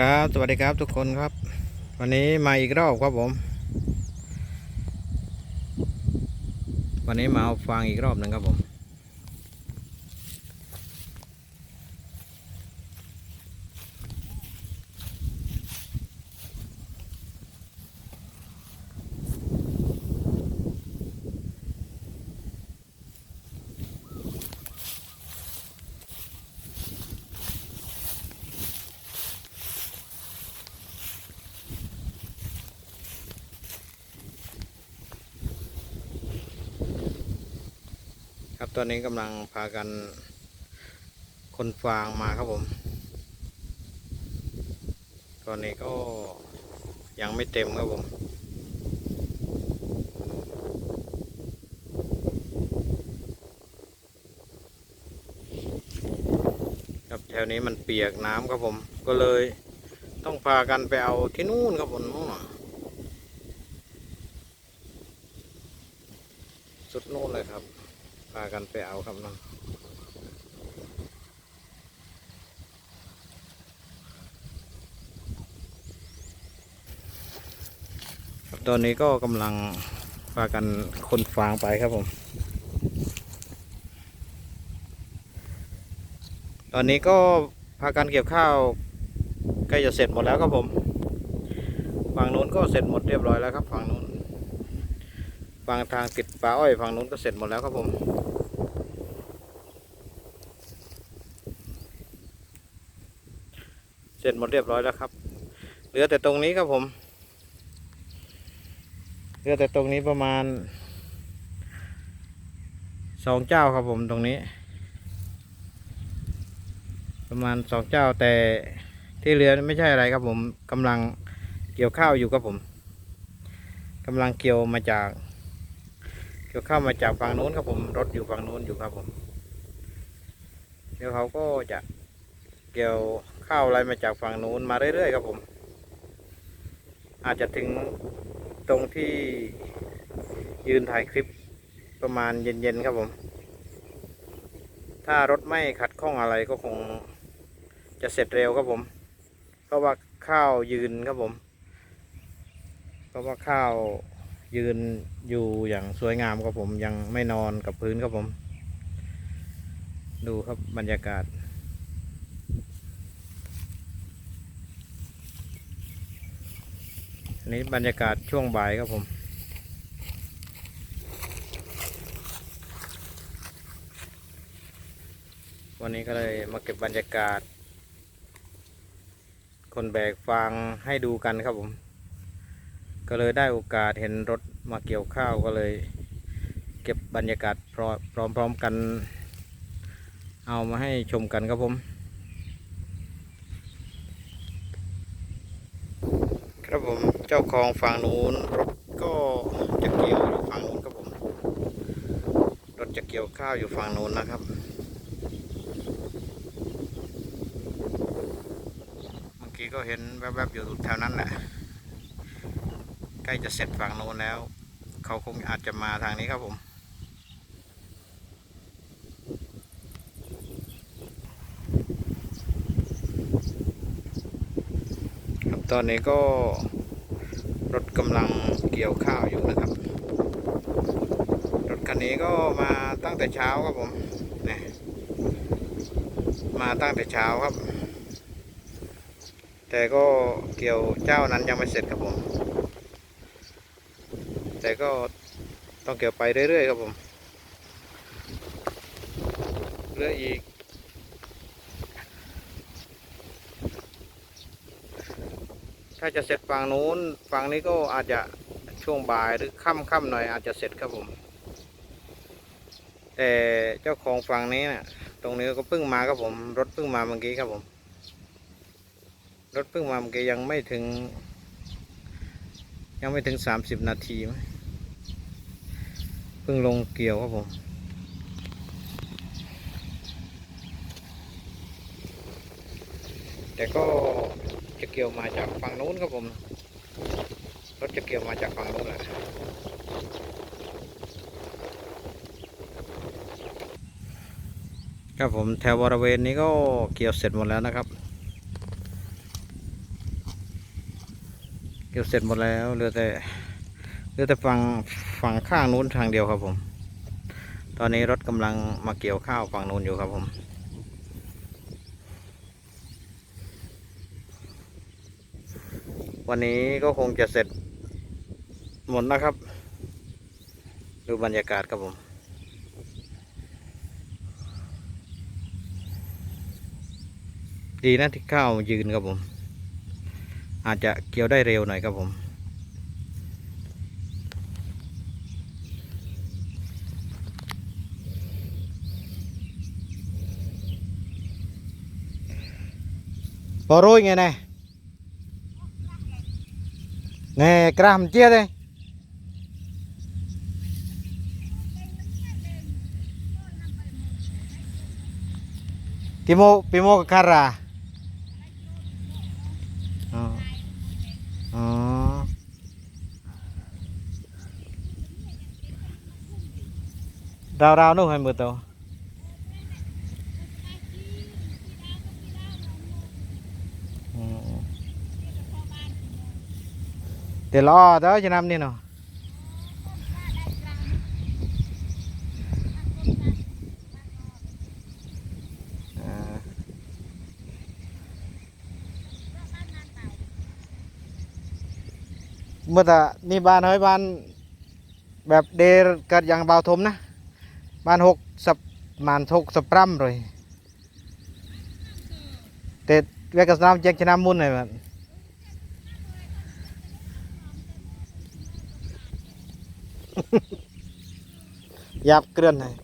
ครับสวัสดีครับทุกคนครับ วันนี้มาอีกรอบครับผม วันนี้มาเอาฟางอีกรอบหนึ่งครับผม ตอนนี้กำลังพากันคนฟางมาครับผม ตอนนี้ก็ยังไม่เต็มครับผมครับแถวนี้มันเปียกน้ำครับผม ก็เลยต้องพากันไปเอาที่นู่นครับผมนู่นน่ะสุดนู่นเลยครับ พา กันไปเอาครับน้องตอนนี้ก็กำลังพากันคนฟางไปครับผม ตอนนี้ก็พากันเก็บข้าวใกล้จะเสร็จหมดแล้วครับผม ฝั่งนู้นก็เสร็จหมดเรียบร้อยแล้วครับฝั่งนู้น ฝั่งทางติดป่าอ้อยฝั่งนู้นก็เสร็จหมดแล้วครับผม สร็จหมดเรียบร้อยแล้วครับ เหลือแต่ตรงนี้ครับผม เหลือแต่ตรงนี้ประมาณสองเจ้าครับผมตรงนี้ ประมาณสองเจ้าแต่ที่เหลือไม่ใช่อะไรครับผมกำลังเกี่ยวข้าวอยู่ครับผมกำลังเกี่ยวมาจาก เกี่ยวข้าวมาจากฝั่งนู้นครับผม รถอยู่ฝั่งนู้นอยู่ครับผมเดี๋ยวเขาก็จะเกี่ยว ข้าวอะไรมาจากฝั่งนู้นมาเรื่อยๆครับผม อาจจะถึงตรงที่ยืนถ่ายคลิปประมาณเย็นๆครับผม ถ้ารถไม่ขัดข้องอะไรก็คงจะเสร็จเร็วครับผม เพราะว่าข้าวยืนครับผม เพราะว่าข้าวยืนอยู่อย่างสวยงามครับผมยังไม่นอนกับพื้นครับผม ดูครับบรรยากาศ นนี้บรรยากาศช่วงบ่ายครับผม วันนี้ก็เลยมาเก็บบรรยากาศ คนแบกฟางให้ดูกันครับผม ก็เลยได้โอกาสเห็นรถมาเกี่ยวข้าวก็เลย เก็บบรรยากาศพร้อมพร้อมๆกัน เอามาให้ชมกันครับผม ครับผม เจ้าของฝั่งนู้นรถก็จะเกี่ยวอยู่ฝั่งนู้นครับผม รถจะเกี่ยวข้าวอยู่ฝั่งนู้นนะครับ เมื่อกี้ก็เห็นแวบๆอยู่แถวนั้นแหละ ใกล้จะเสร็จฝั่งโน้นแล้ว เขาคงอาจจะมาทางนี้ครับผมครับตอนนี้ก็ รถกำลังเกี่ยวข้าวอยู่นะครับ รถคันนี้ก็มาตั้งแต่เช้าครับผมนี่มาตั้งแต่เช้าครับ แต่ก็เกี่ยวเจ้านั้นยังไม่เสร็จครับผม แต่ก็ต้องเกี่ยวไปเรื่อยๆครับผมเหลืออีก ถ้าจะเสร็จฝั่งนู้นฝั่งนี้ก็อาจจะช่วงบ่ายหรือค่ำๆหน่อยอาจจะเสร็จครับผม แต่เจ้าของฝั่งนี้นะ่ะ ตรงนี้ก็เพิ่งมาครับผม รถเพิ่งมาเมื่อกี้ครับผม รถเพิ่งมาเมื่อกี้ยังไม่ถึง ยังไม่ถึงสามสิบนาทีมั้ยเพิ่งลงเกี่ยวครับผมแต่ก็ จะเกี่ยวมาจากฝั่งนู้นครับผม รถจะเกี่ยวมาจากฝั่งนู้นแหละครับผมแถวบริเวณนี้ก็เกี่ยวเสร็จหมดแล้วนะครับ เกี่ยวเสร็จหมดแล้วเหลือแต่เหลือแต่ฝั่งฝั่งข้างนู้นทางเดียวครับผม ตอนนี้รถกำลังมาเกี่ยวข้าวฝั่งนู้นอยู่ครับผม วันนี้ก็คงจะเสร็จหมดนะครับ ดูบรรยากาศครับผมดีนะที่ข้าวยืนครับผม อาจจะเกี่ยวได้เร็วหน่อยครับผม พอรู้ไง nè cái chia đây Timo Pimo Kakara. Oh. Oh. Rao nó hay mưa tàu. แต่รอเด้อจะนำนี่เนาะเมื่อแตนี่บ้านเฮ้ยบ้านแบบเดเกิดอย่างเบาทมนะบ้านหกสับมานหกสับปรัมเลยแต่เวกัสนามเจกชนะมุ่นเลยมัน ยับเกลื่อนเลย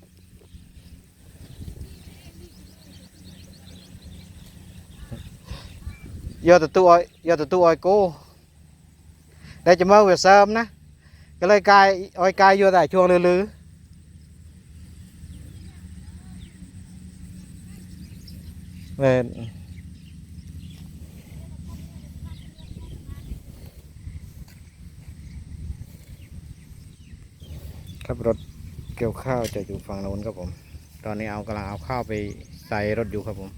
ยอตตัวอยอตตัวอ้ยกูได้จะมาเวรเสริมนะก็เลยกายอ้อยกายอยู่แต่ช่วงลือๆเว้ ครับรถเกี่ยวข้าวจะอยู่ฝั่งโน้นครับผม ตอนนี้เอากำลังเอาข้าวไปใส่รถอยู่ครับผม